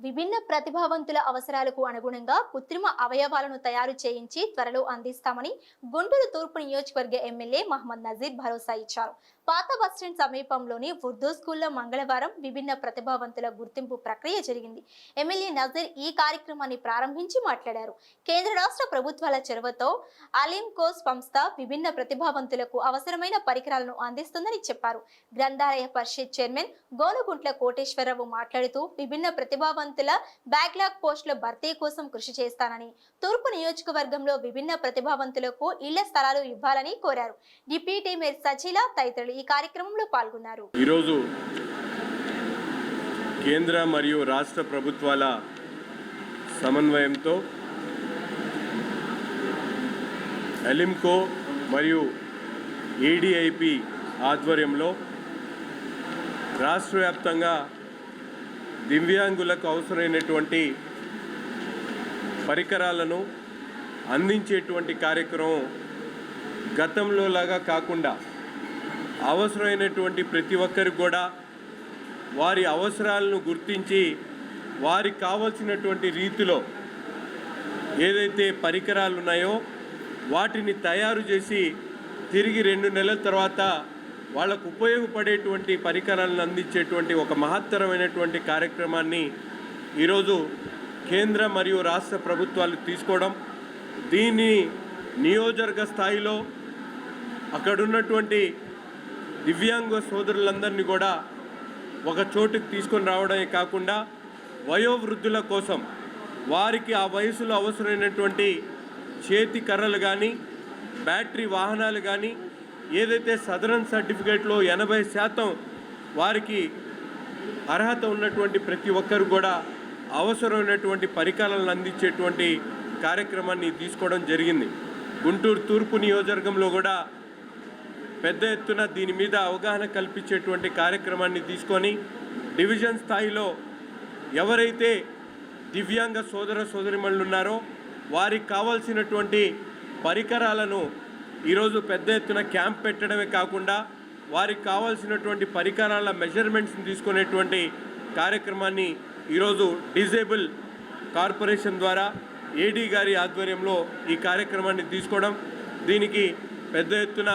విభిన్న ప్రతిభావంతుల అవసరాలకు అనుగుణంగా కృత్రిమ అవయవాలను తయారు చేయించి త్వరలో అందిస్తామని గుంటూరు తూర్పు నియోజకవర్గ ఎమ్మెల్యే మహమ్మద్ నజీర్ భరోసా ఇచ్చారు. పాత బస్టాండ్ సమీపంలోని ఉర్దూ స్కూల్లో మంగళవారం విభిన్న ప్రతిభావంతుల గుర్తింపు ప్రక్రియ జరిగింది. ఎమ్మెల్యే నజీర్ ఈ కార్యక్రమాన్ని ప్రారంభించి మాట్లాడారు. కేంద్ర రాష్ట్ర ప్రభుత్వాల చొరవతో కోస్ సంస్థ విభిన్న ప్రతిభావంతులకు అవసరమైన పరికరాలను అందిస్తుందని చెప్పారు. గ్రంథాలయ పరిషత్ చైర్మన్ గోనుగుంట్ల కోటేశ్వరరావు మాట్లాడుతూ విభిన్న ప్రతిభావంతులు బ్యాక్లాగ్ పోస్టుల భర్తీ కోసం కృషి చేస్తానని తూర్పు నియోజకవర్గంలో విభిన్న ప్రతిభావంతులకు ఇళ్ళ స్థలాలు ఇవ్వాలని కోరారు. డిప్యూటీ మేయర్ సచిల తదితరులు ఈ కార్యక్రమంలో పాల్గొన్నారు. ఈరోజు కేంద్ర మరియు రాష్ట్ర ప్రభుత్వాల సమన్వయంతో ఎలిమ్కో మరియు ఏడిఐపి ఆధ్వర్యంలో రాష్ట్ర వ్యాప్తంగా దివ్యాంగులకు అవసరమైనటువంటి పరికరాలను అందించేటువంటి కార్యక్రమం గతంలో లాగా కాకుండా అవసరమైనటువంటి ప్రతి ఒక్కరికి కూడా వారి అవసరాలను గుర్తించి వారికి కావలసినటువంటి రీతిలో ఏదైతే పరికరాలు ఉన్నాయో వాటిని తయారు చేసి తిరిగి రెండు నెలల తర్వాత వాళ్ళకు ఉపయోగపడేటువంటి పరికరాలను అందించేటువంటి ఒక మహత్తరమైనటువంటి కార్యక్రమాన్ని ఈరోజు కేంద్ర మరియు రాష్ట్ర ప్రభుత్వాలు తీసుకోవడం దీన్ని నియోజకవర్గ స్థాయిలో అక్కడున్నటువంటి దివ్యాంగ సోదరులందరినీ కూడా ఒక చోటుకు తీసుకొని రావడమే కాకుండా వయోవృద్ధుల కోసం వారికి ఆ వయసులో అవసరమైనటువంటి చేతి కర్రలు కానీ బ్యాటరీ వాహనాలు కానీ ఏదైతే సదరన్ సర్టిఫికేట్లో ఎనభై శాతం వారికి అర్హత ఉన్నటువంటి ప్రతి ఒక్కరు కూడా అవసరమైనటువంటి పరికరాలను అందించేటువంటి కార్యక్రమాన్ని తీసుకోవడం జరిగింది. గుంటూరు తూర్పు నియోజకవర్గంలో కూడా పెద్ద ఎత్తున దీని మీద అవగాహన కల్పించేటువంటి కార్యక్రమాన్ని తీసుకొని డివిజన్ స్థాయిలో ఎవరైతే దివ్యాంగ సోదర సోదరిమణులు ఉన్నారో వారికి కావాల్సినటువంటి పరికరాలను ఈరోజు పెద్ద ఎత్తున క్యాంప్ పెట్టడమే కాకుండా వారికి కావాల్సినటువంటి పరికరాల మెజర్మెంట్స్ని తీసుకునేటువంటి కార్యక్రమాన్ని ఈరోజు డిజేబుల్ కార్పొరేషన్ ద్వారా ఏడీ గారి ఆధ్వర్యంలో ఈ కార్యక్రమాన్ని తీసుకోవడం దీనికి పెద్ద ఎత్తున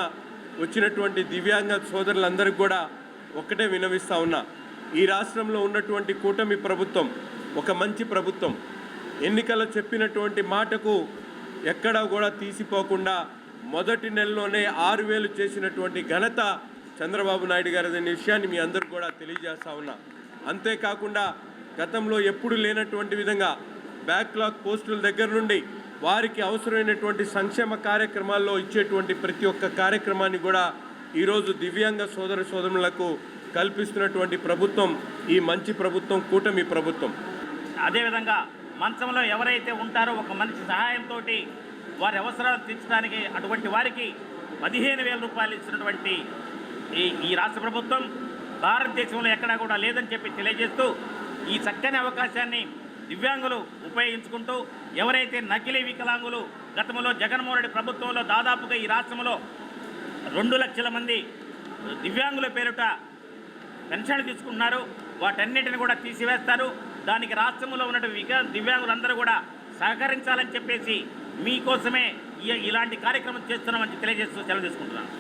వచ్చినటువంటి దివ్యాంగ సోదరులందరికీ కూడా ఒక్కటే వినవిస్తా ఉన్నా. ఈ రాష్ట్రంలో ఉన్నటువంటి కూటమి ప్రభుత్వం ఒక మంచి ప్రభుత్వం. ఎన్నికల చెప్పినటువంటి మాటకు ఎక్కడా కూడా తీసిపోకుండా మొదటి నెలలోనే ఆరు వేలు చేసినటువంటి ఘనత చంద్రబాబు నాయుడు గారి అనే విషయాన్ని మీ అందరూ కూడా తెలియజేస్తా ఉన్నా. అంతేకాకుండా గతంలో ఎప్పుడు లేనటువంటి విధంగా బ్యాక్లాగ్ పోస్టుల దగ్గర నుండి వారికి అవసరమైనటువంటి సంక్షేమ కార్యక్రమాల్లో ఇచ్చేటువంటి ప్రతి ఒక్క కార్యక్రమాన్ని కూడా ఈరోజు దివ్యాంగ సోదర సోదరులకు కల్పిస్తున్నటువంటి ప్రభుత్వం ఈ మంచి ప్రభుత్వం కూటమి ప్రభుత్వం. అదేవిధంగా మంచంలో ఎవరైతే ఉంటారో ఒక మనిషి సహాయంతో వారి అవసరాలు తీర్చడానికి అటువంటి వారికి పదిహేను వేల రూపాయలు ఇచ్చినటువంటి ఈ ఈ రాష్ట్ర ప్రభుత్వం భారతదేశంలో ఎక్కడా కూడా లేదని చెప్పి తెలియజేస్తూ ఈ చక్కని అవకాశాన్ని దివ్యాంగులు ఉపయోగించుకుంటూ ఎవరైతే నకిలీ వికలాంగులు గతంలో జగన్మోహన్ రెడ్డి ప్రభుత్వంలో దాదాపుగా ఈ రాష్ట్రంలో రెండు లక్షల మంది దివ్యాంగుల పేరుట పెన్షన్ తీసుకుంటున్నారు. వాటన్నిటిని కూడా తీసివేస్తారు. దానికి రాష్ట్రంలో ఉన్నటువంటి విక దివ్యాంగులందరూ కూడా సహకరించాలని చెప్పేసి మీకోసమే ఇలాంటి కార్యక్రమం చేస్తున్నామని తెలియజేస్తూ సెలవు తీసుకుంటున్నాను.